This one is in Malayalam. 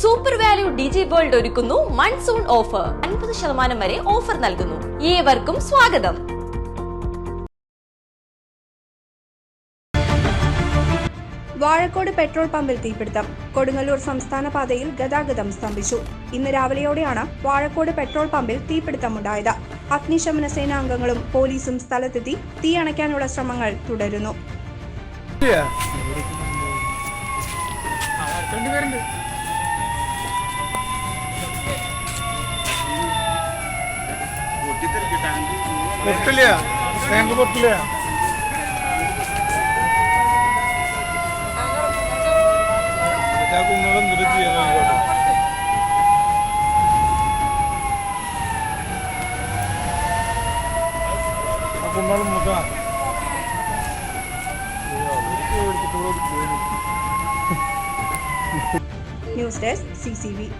സൂപ്പർ വാല്യൂ ഡിജി വേൾഡ് ഒരുക്കുന്നു മൺസൂൺ ഓഫർ അൻപത് ശതമാനം വരെ ഓഫർ നൽകുന്നു. ഏവർക്കും സ്വാഗതം. വാഴക്കോട് പെട്രോൾ പമ്പിൽ തീപിടുത്തം. കൊടുങ്ങല്ലൂർ സംസ്ഥാന പാതയിൽ ഗതാഗതം സ്തംഭിച്ചു. ഇന്ന് രാവിലെയോടെയാണ് വാഴക്കോട് പെട്രോൾ പമ്പിൽ തീപിടുത്തമുണ്ടായത്. അഗ്നിശമന സേനാ അംഗങ്ങളും പോലീസും സ്ഥലത്തെത്തി തീ അണയ്ക്കാനുള്ള ശ്രമങ്ങൾ തുടരുന്നു. പൊട്ടില്ല ടാങ്ക് പൊട്ടില്ല കുന്നോളം എന്തൊരു ചെയ്യാനായിക്കോട്ടെ ആ കുന്നോളം നോക്കാം ന്യൂസ് ഡെസ്ക് സി